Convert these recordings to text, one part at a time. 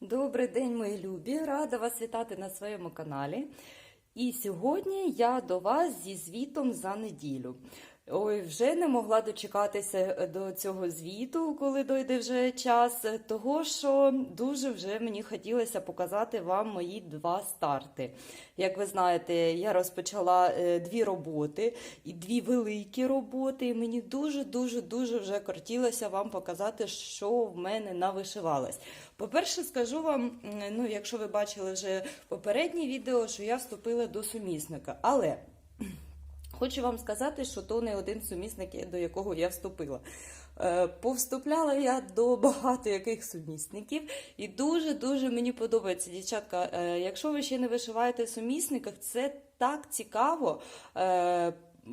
Добрий день, мої любі! Рада вас вітати на своєму каналі. І сьогодні я до вас зі звітом за неділю. Ой, вже не могла дочекатися до цього звіту, коли дойде вже час, того що дуже вже мені хотілося показати вам мої два старти. Як ви знаєте, я розпочала е, дві роботи і дві великі роботи. І мені дуже дуже дуже вже хотілося вам показати, що в мене навишивалось. По-перше, скажу вам, ну якщо ви бачили вже попереднє відео, що я вступила до сумісника, але. Хочу вам сказати, що то не один сумісник, до якого я вступила. Е, Повступляла я до багато яких сумісників, і дуже-дуже мені подобається, дівчатка. е, Якщо ви ще не вишиваєте в сумісниках, це так цікаво.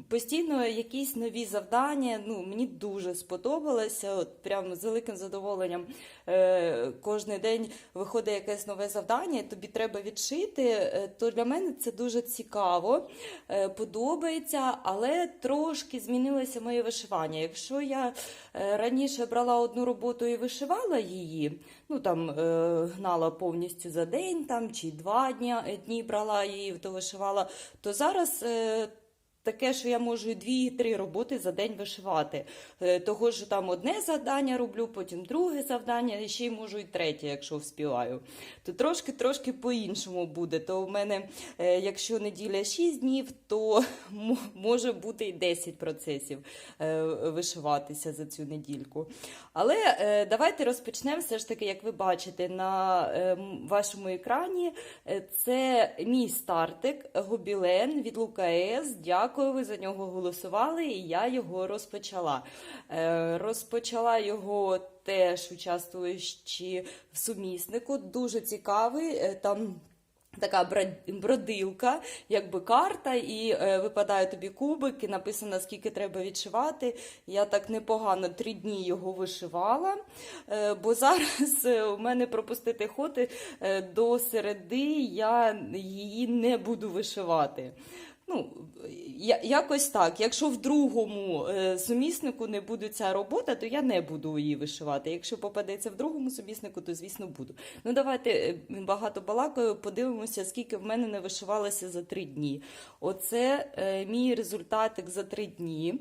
Постійно якісь нові завдання. Ну, мені дуже сподобалося. От прямо з великим задоволенням е, кожен день виходить якесь нове завдання, тобі треба відшити. е, То для мене це дуже цікаво, е, подобається, але трошки змінилося моє вишивання. Якщо я е, раніше брала одну роботу і вишивала її, ну там е, гнала повністю за день там, чи два дні, дні брала її, то вишивала, то зараз. е, Таке, що я можу дві-три роботи за день вишивати. Е, Того що там одне завдання роблю, потім друге завдання, і ще й можу і третє, якщо вспіваю. То трошки-трошки по-іншому буде. То в мене, е, якщо неділя 6 днів, то може бути і 10 процесів е, вишиватися за цю недільку. Але давайте розпочнемо все ж таки, як ви бачите на вашому екрані. Це мій стартик Гобілен від Лукаес. Дякую, ви за нього голосували, і я його розпочала. Е, Розпочала його теж участвуючи в суміснику. Дуже цікавий. е, Там Така бродилка, якби карта, і е, випадає тобі кубик, і написано, скільки треба відшивати. Я так непогано три дні його вишивала, е, бо зараз е, у мене пропустити ходи е, до середи, я її не буду вишивати. Ну, якось так. Якщо в другому е, суміснику не буде ця робота, то я не буду її вишивати. Якщо попадеться в другому суміснику, то звісно буду. Ну давайте е, багато балакаю, подивимося, скільки в мене не вишивалося за три дні. Оце е, мій результатик за три дні.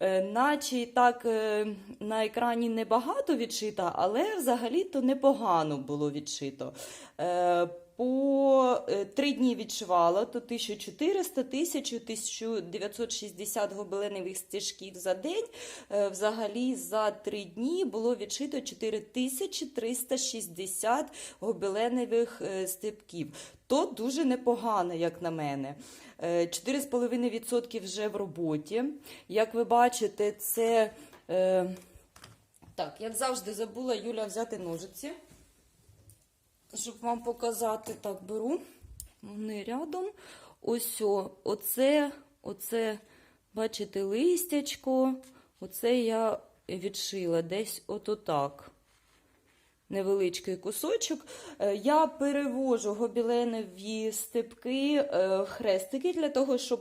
Е, Наче так е, на екрані небагато відшита, але взагалі-то непогано було відшито. Е, По е, три дні відшивала, то 1400, 1000, 1960 гобеленових стежків за день. Е, Взагалі за три дні було відшито 4360 гобеленових е, степків. То дуже непогано, як на мене. Е, 4,5% вже в роботі. Як ви бачите, це. Так, як завжди забула Юля взяти ножиці, щоб вам показати. Так, беру. Вони рядом. Ось, оце, оце, бачите, листячко. Оце я відшила десь отак. Невеличкий кусочок. Е, Я перевожу гобіленові степки, е, хрестики для того, щоб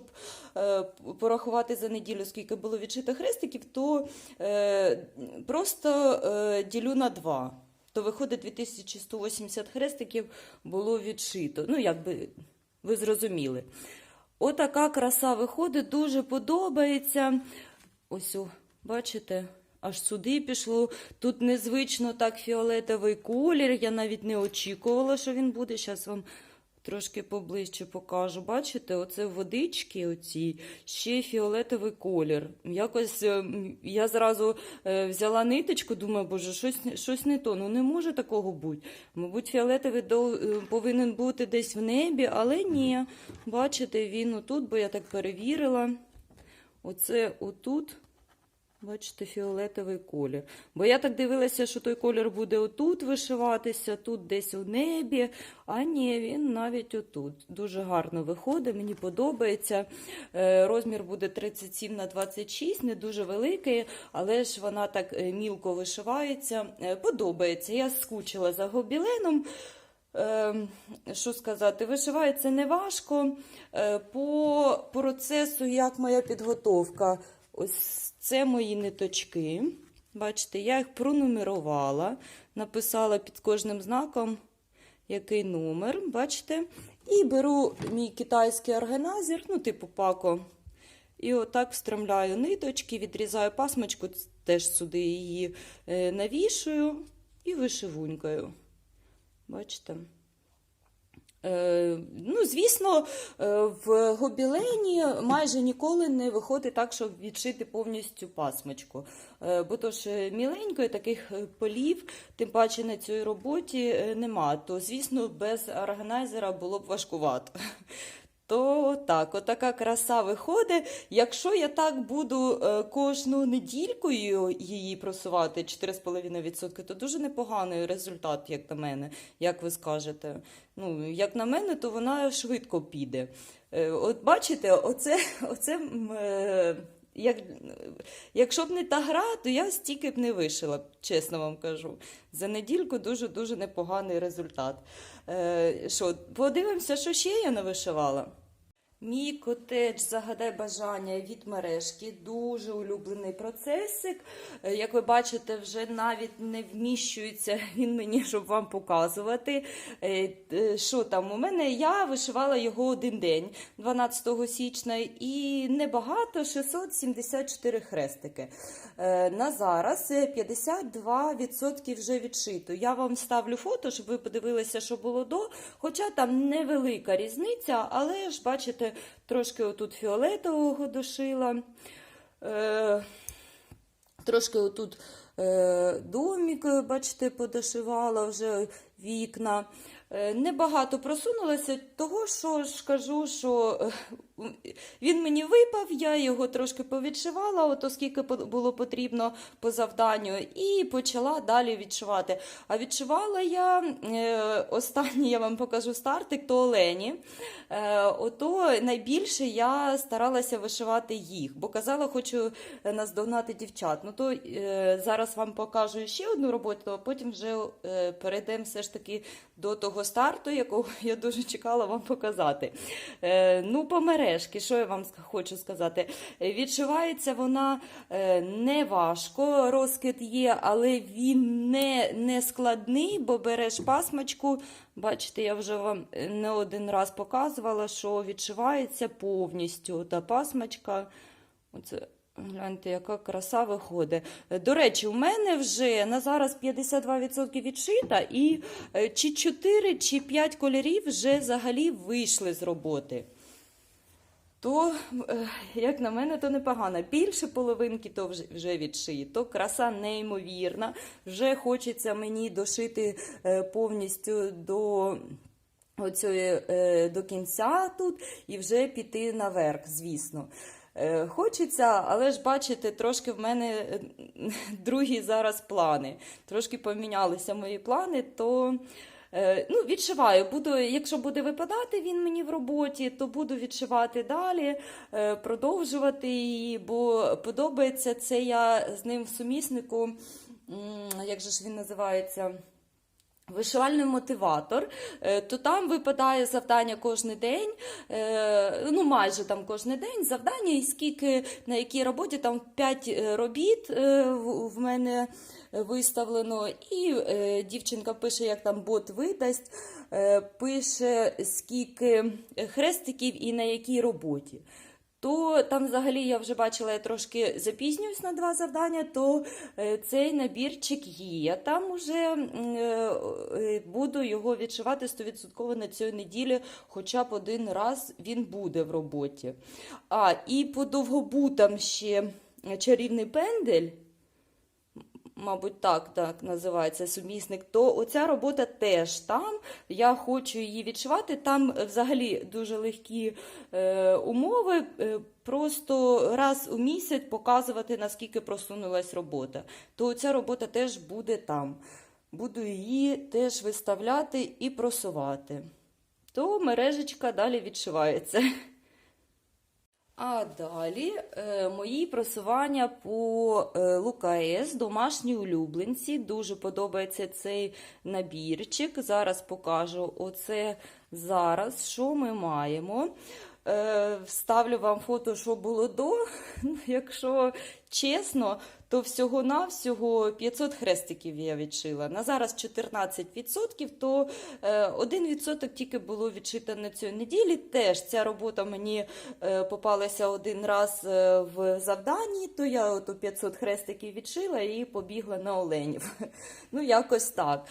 е, порахувати за неділю, скільки було відшито хрестиків, то просто ділю на два. То виходить 2180 хрестиків було відшито. Ну, якби ви зрозуміли. Отака краса виходить, дуже подобається. Ось, о, бачите, аж сюди пішло. Тут незвично так фіолетовий колір. Я навіть не очікувала, що він буде. Зараз вам трошки поближче покажу. Бачите, оце водички оці, ще фіолетовий колір. Якось е, я зразу е, взяла ниточку, думаю, боже, щось, щось не то. Ну не може такого бути. Мабуть, фіолетовий е, повинен бути десь в небі, але ні. Бачите, він отут, бо я так перевірила. Оце отут. Бачите, фіолетовий колір. Бо я так дивилася, що той колір буде отут вишиватися, тут десь у небі. А ні, він навіть отут. Дуже гарно виходить, мені подобається. Е, Розмір буде 37 на 26, не дуже великий, але ж вона так е, мілко вишивається. Е, Подобається. Я скучила за гобіленом. Що сказати, вишивається не важко. Е, По процесу, як моя підготовка, ось це мої ниточки. Бачите, я їх пронумерувала, написала під кожним знаком який номер, бачите? І беру мій китайський органайзер, ну, типу пако. І отак встромляю ниточки, відрізаю пасмочку, теж сюди її е, навішую і вишивунькою. Бачите? Е, ну, звісно, е, в гобілені майже ніколи не виходить так, щоб відшити повністю пасмочку. Е, бо то ж е, міленької таких полів, тим паче на цій роботі нема. То, звісно, без органайзера було б важкувато. То так, отака краса виходить. Якщо я так буду е, кожну недільку її- її просувати 4,5%, то дуже непоганий результат, як на мене, як ви скажете. Ну, як на мене, то вона швидко піде. Е, От бачите, оце, оце е, як, якщо б не та гра, то я стільки б не вишила, чесно вам кажу. За недільку дуже-дуже непоганий результат. Е, що, подивимося, що ще я не вишивала. Мій котедж загадай бажання від мережки. Дуже улюблений процесик. Е, Як ви бачите, вже навіть не вміщується він мені, щоб вам показувати. Е, е, Що там? У мене я вишивала його один день, 12 січня, і небагато 674 хрестики. На зараз е, 52% вже відшито. Я вам ставлю фото, щоб ви подивилися, що було до. Хоча там невелика різниця, але ж бачите, трошки отут фіолетового дошила. Е, Трошки отут е, домик, е, бачите, подошивала вже вікна. Е, Небагато просунулася, того, що ж кажу, що е, він мені випав, я його трошки повідшивала, от оскільки було потрібно по завданню, і почала далі відшивати. А відшивала я е, останній, я вам покажу стартик, то Олені. Е, ото найбільше я старалася вишивати їх, бо казала, хочу е, наздогнати дівчат. Ну то зараз вам покажу ще одну роботу, а потім вже перейдемо все ж таки до того старту, якого я дуже чекала вам показати. Ну, по мережки, що я вам хочу сказати? Відшивається вона е, не важко, розкид є, але він не, не складний, бо береш пасмочку. Бачите, я вже вам е, не один раз показувала, що відшивається повністю та пасмочка. Оце Гляньте, яка краса виходить. До речі, у мене вже на зараз 52% відшита, і е, чи 4, чи 5 кольорів вже взагалі вийшли з роботи. То, е, як на мене, то непогано. Більше половинки то вже, відшито. Краса неймовірна. Вже хочеться мені дошити е, повністю до. Оцьої, е, до кінця тут і вже піти наверх, звісно. Хочеться, але ж бачите, трошки в мене другі зараз плани. Трошки помінялися мої плани, то ну, відшиваю. Буду, якщо буде випадати він мені в роботі, то буду відшивати далі, е, продовжувати її, бо подобається це я з ним в суміснику. Як же ж він називається? Вишивальний мотиватор, Е, то там випадає завдання кожен день, е, ну майже там кожен день завдання, і скільки на якій роботі там 5 робіт е, в в мене виставлено. І дівчинка пише, як там бот видасть, пише скільки хрестиків і на якій роботі. То там взагалі я вже бачила, я трошки запізнююсь на два завдання, то е, цей набірчик є. Там уже е, е, буду його відшивати 100% на цій неділі, хоча б один раз він буде в роботі. А, і по довгобутам ще чарівний пендель. Мабуть, так, так називається сумісник, то оця робота теж там. Я хочу її відшивати. Там взагалі дуже легкі е, умови. Е, просто раз у місяць показувати, наскільки просунулась робота. То ця робота теж буде там. Буду її теж виставляти і просувати. То мережечка далі відшивається. А далі е, мої просування по е, Лукаес, домашні улюбленці. Дуже подобається цей набірчик. Зараз покажу оце зараз, що ми маємо. Е, вставлю вам фото, що було до. Ну, Якщо чесно, то всього-навсього 500 хрестиків я відшила. На зараз 14%, то е, 1% тільки було відшито на цій неділі. Теж ця робота мені е, попалася один раз е, в завданні, то я ото 500 хрестиків відшила і побігла на оленів. Ну, якось так.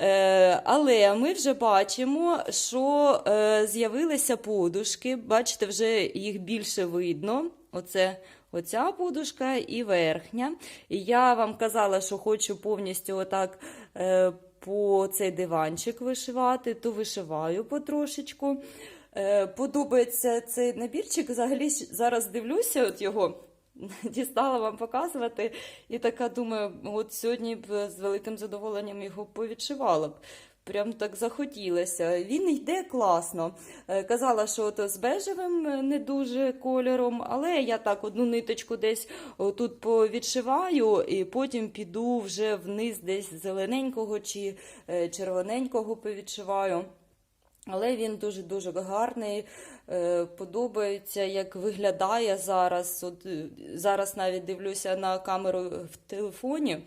Е, але ми вже бачимо, що е, з'явилися подушки. Бачите, вже їх більше видно. Оце оця подушка і верхня. І я вам казала, що хочу повністю отак е, по цей диванчик вишивати, то вишиваю потрошечку. Е, подобається цей набірчик. Взагалі зараз дивлюся, от його дістала вам показувати. І така думаю, от сьогодні б з великим задоволенням його повідшивала б. Прям так захотілося. Він йде класно. Е, Казала, що от з бежевим е, не дуже кольором, але я так одну ниточку десь тут повідшиваю, і потім піду вже вниз десь зелененького чи е, червоненького повідшиваю. Але він дуже-дуже гарний, подобається, як виглядає зараз. От, зараз навіть дивлюся на камеру в телефоні.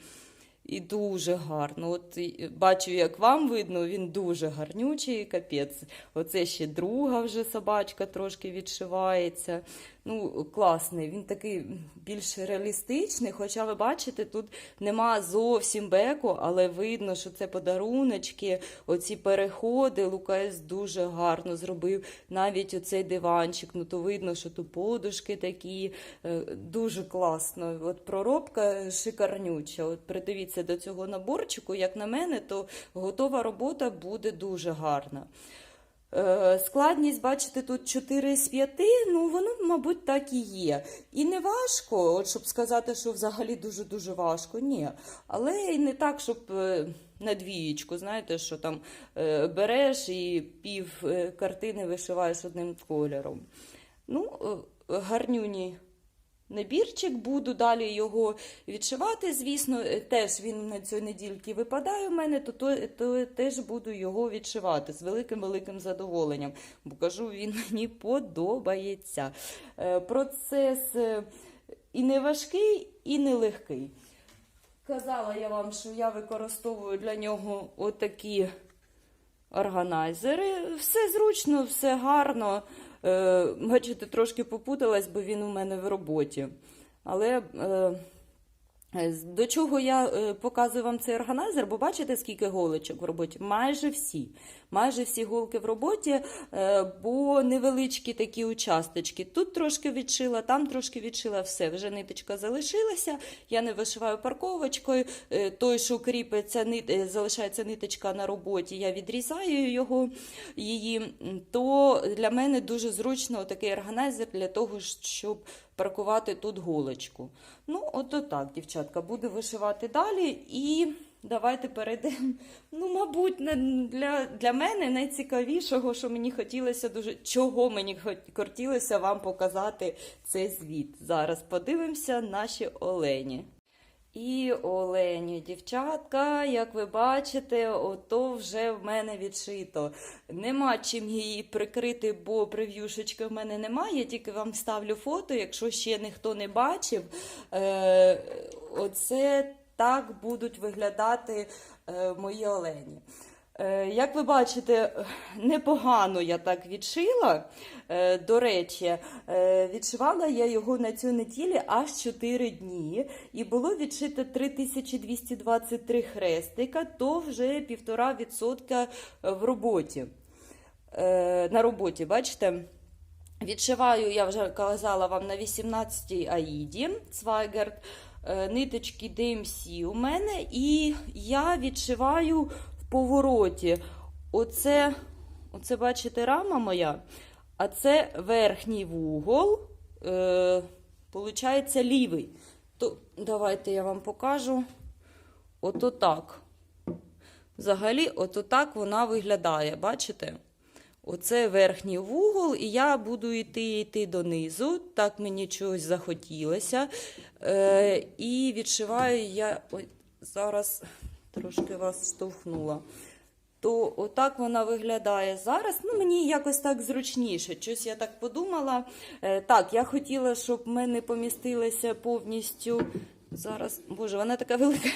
І дуже гарно. От бачу, як вам видно, він дуже гарнючий, капець. Оце ще друга вже собачка трошки відшивається. Ну, класний, він такий більш реалістичний. Хоча ви бачите, тут нема зовсім беку, але видно, що це подаруночки, оці переходи. Лукас дуже гарно зробив. Навіть оцей диванчик. Ну, то видно, що тут подушки такі. е, Дуже класно. От проробка шикарнюча. От придивіться до цього наборчику, як на мене, то готова робота буде дуже гарна. Е, Складність, бачите, тут 4 з 5, ну воно, мабуть, так і є. І не важко, от щоб сказати, що взагалі дуже-дуже важко, ні. Але і не так, щоб е, на двієчку, знаєте, що там е, береш і пів картини вишиваєш одним кольором. Ну, гарнюні набірчик, буду далі його відшивати. Звісно, Е, теж він на цій недільці випадає у мене, то, то, то теж буду його відшивати з великим-великим задоволенням. Бо кажу, він мені подобається. Е, Процес е, і не важкий, і не легкий. Казала я вам, що я використовую для нього отакі органайзери. Все зручно, все гарно. Е, бачите, трошки попуталась, бо він у мене в роботі. Але е, до чого я е, показую вам цей органайзер, бо бачите, скільки голочок в роботі? Майже всі. Майже всі голки в роботі, е, бо невеличкі такі участочки. Тут трошки відшила, там трошки відшила, все, вже ниточка залишилася. Я не вишиваю парковочкою. Е, Той, що кріпиться, е, залишається ниточка на роботі, я відрізаю його, її. То для мене дуже зручно такий органайзер для того, щоб паркувати тут голочку. Ну, от так, дівчатка, буду вишивати далі і. Давайте перейдемо. Ну, мабуть, для, для мене найцікавішого, що мені хотілося дуже, чого мені хот- хотілося вам показати цей звіт. Зараз подивимося наші олені. І олені, дівчатка, як ви бачите, ото вже в мене відшито. Нема чим її прикрити, бо прев'юшечки в мене немає. Я Тільки вам ставлю фото, якщо ще ніхто не бачив. Е, оце так будуть виглядати е, мої олені. Е, Як ви бачите, непогано я так відшила. Е, До речі, е, відшивала я його на цю неділі аж 4 дні, і було відшито 3223 хрестика, то вже 1,5% в роботі. На роботі, бачите? Відшиваю, я вже казала вам на 18-й аїді Цвайгерт, ниточки DMC у мене, і я відшиваю повороті. Оце, оце бачите, рама моя, а це верхній вугол, е, лівий. То давайте я вам покажу. Ото так. Взагалі, ото так вона виглядає, бачите? Оце верхній вугол, і я буду йти йти донизу. Так мені чогось захотілося. Е, і відшиваю я. Ой, зараз трошки вас штовхнула. то отак вона виглядає зараз. Ну, мені якось так зручніше. Щось я так подумала. Е, так, я хотіла, щоб в мене помістилися повністю. Зараз, боже, вона така велика.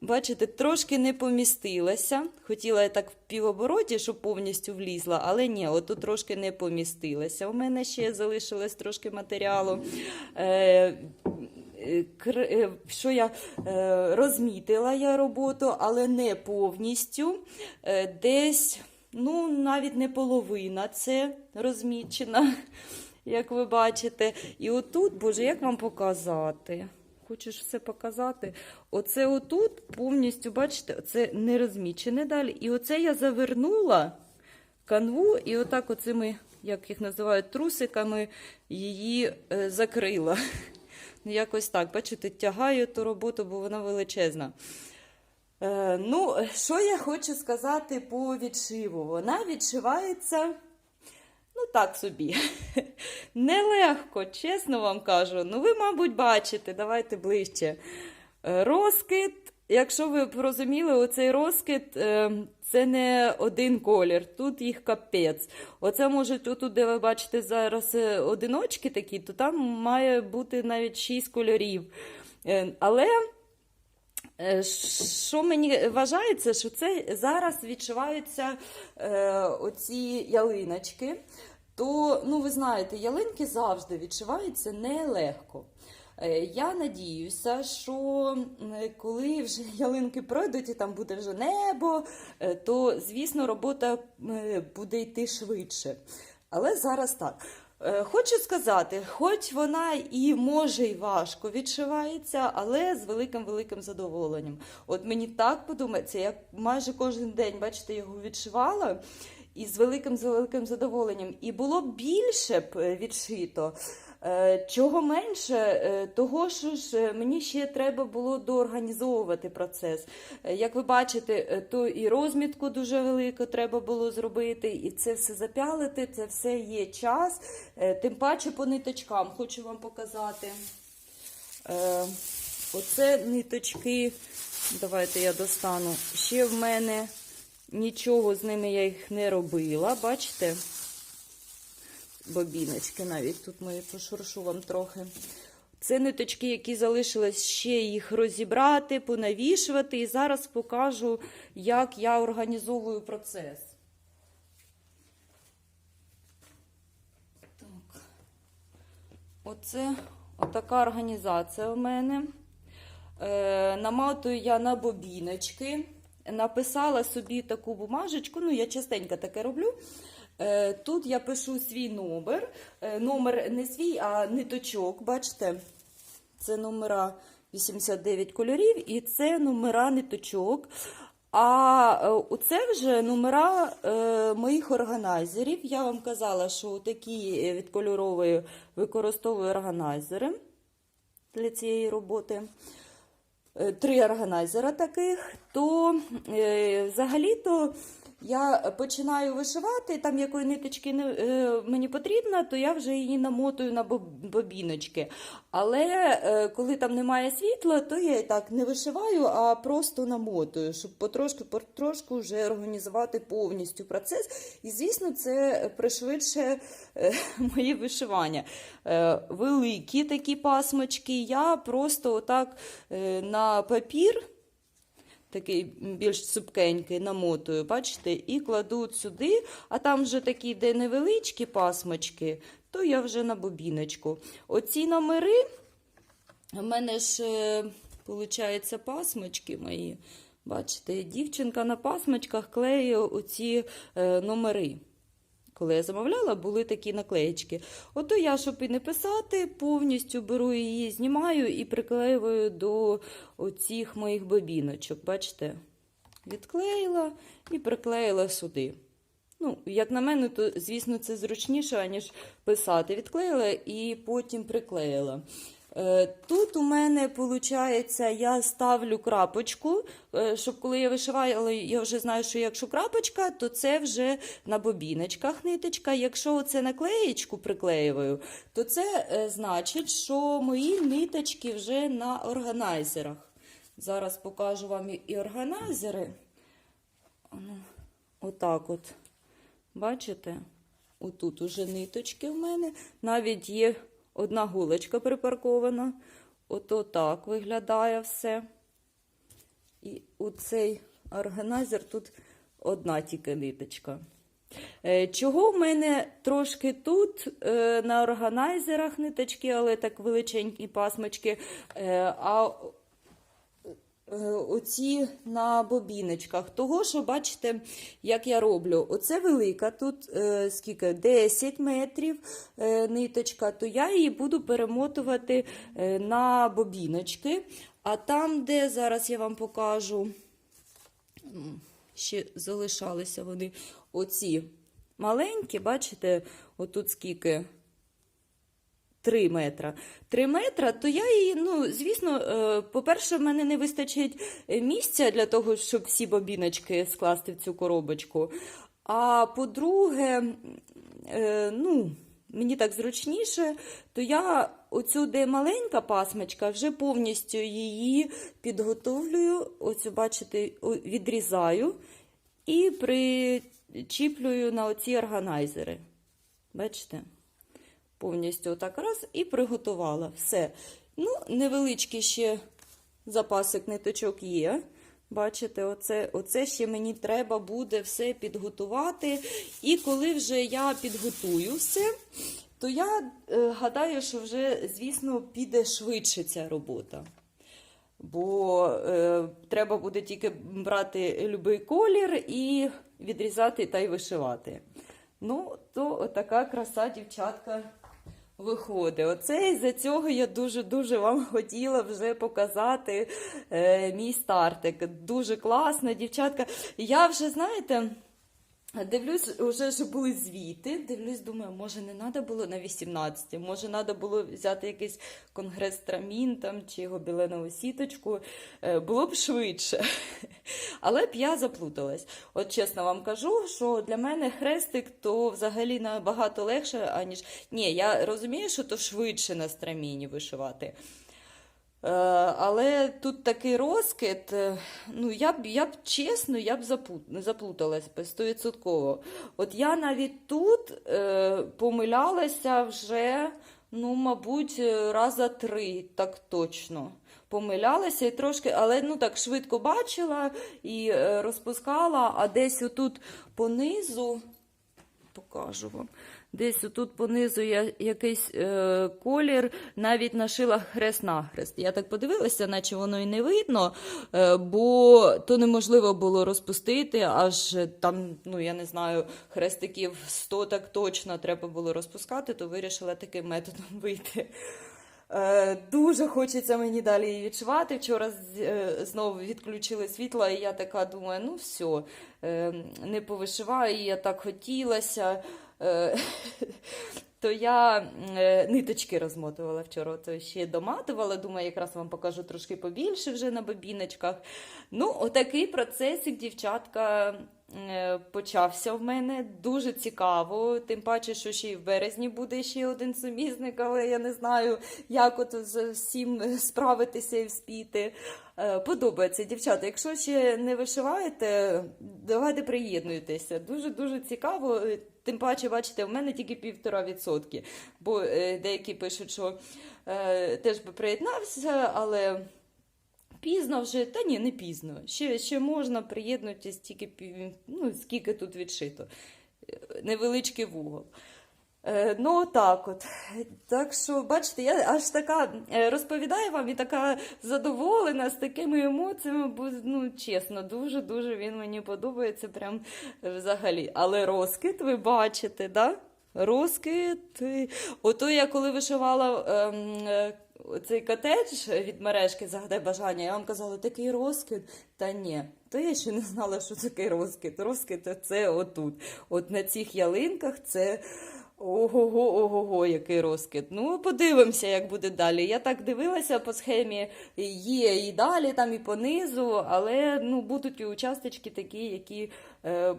Бачите, трошки не помістилася. Хотіла я так в півобороті, щоб повністю влізла, але ні, отут трошки не помістилася. У мене ще залишилось трошки матеріалу. Е, що я е, розмітила я роботу, але не повністю. Е, Десь, ну, навіть не половина це розмічена, як ви бачите. І отут, боже, як вам показати? Хочеш все показати? Оце отут повністю, бачите, це не розмічене далі. І оце я завернула канву і отак оцими, як їх називають, трусиками її е, закрила. Ну, Якось так, бачите, тягаю ту роботу, бо вона величезна. Е, ну, що я хочу сказати по відшиву? Вона відшивається, ну так собі. Нелегко, чесно вам кажу. Ну, ви, мабуть, бачите, давайте ближче. Е, Розкид, якщо ви розуміли, оцей розкид е, це не один колір, тут їх капець. Оце може тут, де ви бачите зараз е, одиночки такі, то там має бути навіть шість кольорів. Е, Але Е, Що мені вважається, що це зараз відчуваються е, оці ялиночки. То, ну ви знаєте, ялинки завжди відчуваються нелегко. Е, Я надіюся, що коли вже ялинки пройдуть і там буде вже небо, е, то, звісно, робота буде йти швидше. Але зараз так. Е, Хочу сказати, хоч вона і може і важко відшивається, але з великим-великим задоволенням. От мені так подумається, я майже кожен день, бачите, його відшивала. І з великим-великим задоволенням. І було більше б відшито. Е, Чого менше, е, того що ж е, мені ще треба було доорганізовувати процес. Як ви бачите, то і розмітку дуже велику треба було зробити, і це все запялити, це все є час. Тим паче по ниточкам хочу вам показати. Оце ниточки. Давайте я достану. Ще в мене нічого з ними я їх не робила. Бачите? Бобіночки навіть тут мої пошуршу вам трохи. Це ниточки, які залишилось ще їх розібрати, понавішувати. І зараз покажу, як я організовую процес. Так. Оце отака організація у мене. Е, наматую я на бобіночки. Написала собі таку бумажечку, ну я частенько таке роблю. Е, тут я пишу свій номер. Е, номер не свій, а ниточок, бачите? Це номера 89 кольорів і це номера ниточок. А е, оце вже номера моїх органайзерів. Я вам казала, що такі від кольорової використовую органайзери для цієї роботи. Три органайзера таких, то взагалі-то я починаю вишивати, там якої ниточки не, е, мені потрібно, то я вже її намотую на боб- бобіночки. Але е, коли там немає світла, то я і так не вишиваю, а просто намотую, щоб потрошку, потрошку вже організувати повністю процес. І, звісно, це пришвидшує е, моє вишивання. Е, великі такі пасмочки я просто отак е, на папір такий більш цупкенький, намотую, бачите, і кладу сюди, а там вже такі, де невеличкі пасмочки, то я вже на бобіночку. Оці номери, в мене ж, виходить, пасмочки мої. Бачите, дівчинка на пасмочках клеє оці е, номери. Коли я замовляла, були такі наклеєчки. Ото я, щоб і не писати, повністю беру її, знімаю і приклеюю до оцих моїх бобіночок. Бачите? Відклеїла і приклеїла сюди. Ну, як на мене, то, звісно, це зручніше, аніж писати. Відклеїла і потім приклеїла. Е, Тут у мене, виходить, я ставлю крапочку, е, щоб коли я вишиваю, я вже знаю, що якщо крапочка, то це вже на бобіночках ниточка. Якщо це наклеєчку приклеюю, то це е, значить, що мої ниточки вже на органайзерах. Зараз покажу вам і- і органайзери. Ну, отак от. Бачите? Отут уже ниточки в мене. Навіть є одна гулочка припаркована. Ото так виглядає все. І у цей органайзер тут одна тільки ниточка. Е, Чого в мене трошки тут е, на органайзерах ниточки, але так величенькі пасмочки, е, а оці на бобіночках. Того, що бачите, як я роблю. Оце велика, тут е, скільки 10 метрів е, ниточка, то я її буду перемотувати е, на бобіночки. А там, де зараз я вам покажу, ще залишалися вони оці маленькі, бачите, отут скільки. 3 метра. 3 метра, то я її, ну, звісно, е, по-перше, в мене не вистачить е, місця для того, щоб всі бобіночки скласти в цю коробочку. А по-друге, е, ну, мені так зручніше, то я оцю, де маленька пасмочка, вже повністю її підготовлюю, оцю, бачите, відрізаю і причіплюю на оці органайзери. Бачите? Повністю отак раз і приготувала. Все. Ну, невеличкий ще запасик ниточок є. Бачите, оце, оце ще мені треба буде все підготувати. І коли вже я підготую все, то я е, гадаю, що вже, звісно, піде швидше ця робота. Бо е, треба буде тільки брати будь-який колір і відрізати та й вишивати. Ну, то така краса, дівчатка, виходить. Оце із-за цього я дуже-дуже вам хотіла вже показати е, мій стартик. Дуже класно, дівчатка. Я вже, знаєте. Дивлюсь, вже ж були звіти. Дивлюсь, думаю, може не треба було на 18, може треба було взяти якийсь конгрес трамін там чи гобіленову сіточку. Е, Було б швидше. Але б я заплуталась. От чесно вам кажу, що для мене хрестик то взагалі набагато легше, аніж. Ні, я розумію, що то швидше на страміні вишивати. Е, Але тут такий розкид, е, ну я б, я б чесно, я б заплуталась стовідсотково. От я навіть тут е, помилялася вже, ну, мабуть, е, раза три, так точно. Помилялася і трошки, але ну так швидко бачила і розпускала, а десь отут понизу, покажу вам. Десь отут понизу я якийсь е, колір, навіть нашила хрест-нахрест. Я так подивилася, наче воно і не видно, е, бо то неможливо було розпустити, аж е, там, ну я не знаю, хрестиків 100 так точно треба було розпускати, то вирішила таким методом вийти. Е, Дуже хочеться мені далі її відшивати. Вчора е, знову відключили світло, і я така думаю, ну все, е, не повишиваю, я так хотілася. Е, То я е, ниточки розмотувала вчора, то ще доматувала. Думаю, якраз вам покажу трошки побільше вже на бобіночках. Ну, отакий процесик, дівчатка, е, почався в мене. Дуже цікаво. Тим паче, що ще й в березні буде ще один сумісник, але я не знаю, як от з всім справитися і вспіти. Е, Подобається, дівчата. Якщо ще не вишиваєте, давайте приєднуйтеся. Дуже-дуже цікаво. Е, Тим паче, бачите, у мене тільки півтора відсотки. Бо е, деякі пишуть, що е, теж би приєднався, але пізно вже. Та ні, не пізно. Ще, ще можна приєднуватись тільки ну, скільки тут відшито. Невеличкий вугол. Е, Ну, так от. Так що, бачите, я аж така е, розповідаю вам і така задоволена з такими емоціями, бо, ну, чесно, дуже-дуже він мені подобається прям взагалі. Але розкид ви бачите, да? Розкид. Ото я коли вишивала ем, е, цей котедж від мережки загадай бажання, я вам казала, такий розкид. Та ні, то я ще не знала, що таке розкид. Розкид це отут. От на цих ялинках це. Ого-го, ого-го, який розкид. Ну, подивимося, як буде далі. Я так дивилася по схемі, є і далі, там і понизу, але ну, будуть і участочки такі, які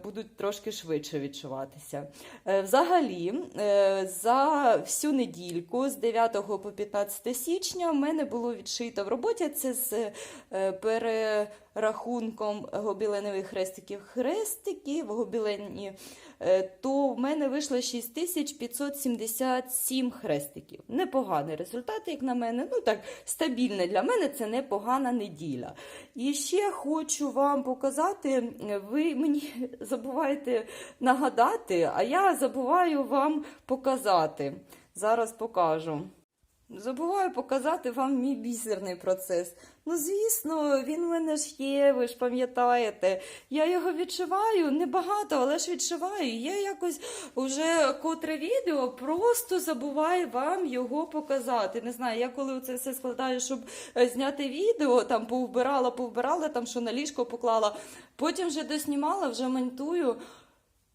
будуть трошки швидше відчуватися. Е, Взагалі, е, за всю недільку з 9 по 15 січня в мене було відшито в роботі. Це з е, перерахунком гобіленових хрестиків хрестиків, гобілені, е, то в мене вийшло 6577 хрестиків. Непоганий результат, як на мене. Ну так, стабільне для мене це непогана неділя. І ще хочу вам показати, ви мені забуваєте нагадати, а я забуваю вам показати. Зараз покажу. Забуваю показати вам мій бісерний процес. Ну, звісно, він в мене ж є, ви ж пам'ятаєте. Я його відшиваю небагато, але ж відшиваю. Я якось вже котре відео просто забуваю вам його показати. Не знаю, я коли це все складаю, щоб е, зняти відео, там повбирала, повбирала, там що на ліжко поклала. Потім вже доснімала, вже монтую.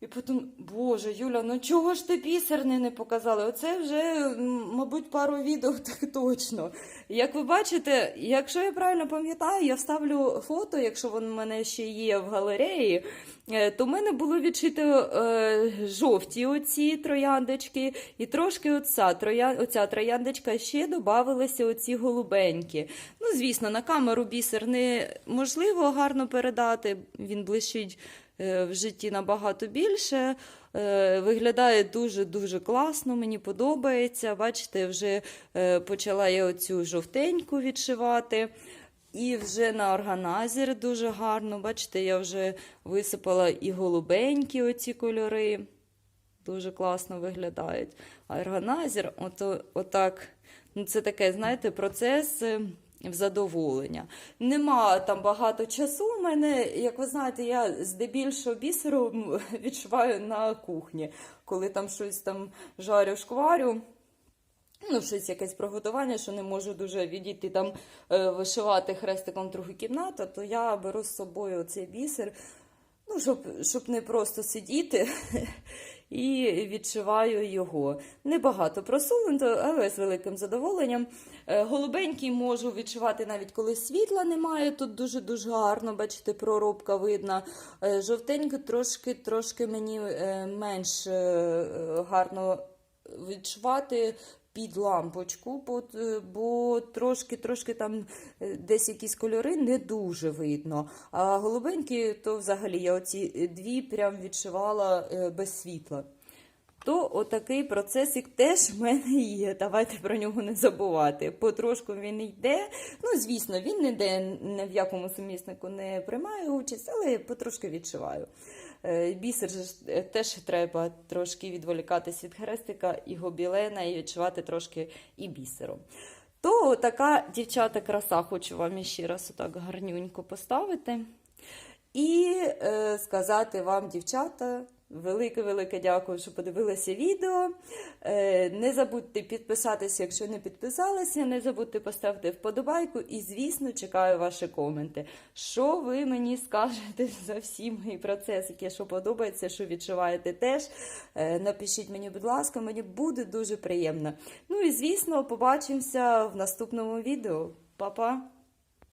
І потім, боже, Юля, ну чого ж ти бісерний не показали? Оце вже, мабуть, пару відео так точно. Як ви бачите, якщо я правильно пам'ятаю, я вставлю фото, якщо воно в мене ще є в галереї, е, то в мене було відшито е, жовті оці трояндочки, і трошки оця, троя, оця трояндочка ще додавалися оці голубенькі. Ну, звісно, на камеру бісер неможливо гарно передати, він блищить в житті набагато більше. Е, Виглядає дуже-дуже класно, мені подобається. Бачите, вже е, почала я оцю жовтеньку відшивати. І вже на органайзер дуже гарно. Бачите, я вже висипала і голубенькі оці кольори. Дуже класно виглядають. А органайзер, ото, отак, ну це таке, знаєте, процес е, в задоволення. Нема там багато часу. У мене, як ви знаєте, я здебільшого бісеру м, відчуваю на кухні, коли там щось там жарю, шкварю. Ну, щось якесь приготування, що не можу дуже відійти там е, вишивати хрестиком другу кімнату, то я беру з собою цей бісер, ну, щоб, щоб не просто сидіти і відшиваю його. Небагато просунуто, але з великим задоволенням. Е, Голубенький можу відшивати навіть коли світла немає. Тут дуже-дуже гарно, бачите, проробка видна. Е, Жовтенько трошки, трошки мені е, менш гарно відшивати під лампочку, бо, е, бо трошки, трошки там е, десь якісь кольори не дуже видно. А голубенькі, то взагалі я оці дві прям відшивала е, без світла. То отакий процесик теж в мене є. Давайте про нього не забувати. Потрошку він йде. Ну, звісно, він ніде ні в якому суміснику не приймає участь, але потрошки відшиваю. Е, Бісер е, теж треба трошки відволікатись від хрестика і гобілена, і відчувати трошки і бісером. То така дівчата краса, хочу вам ще раз отак гарнюнько поставити. І е, сказати вам, дівчата, велике-велике дякую, що подивилися відео. Е, не забудьте підписатися, якщо не підписалися. Не забудьте поставити вподобайку. І, звісно, чекаю ваші коменти. Що ви мені скажете за всі мої процесики, що подобається, що відчуваєте теж. Е, напишіть мені, будь ласка, мені буде дуже приємно. Ну і звісно, побачимося в наступному відео. Па-па!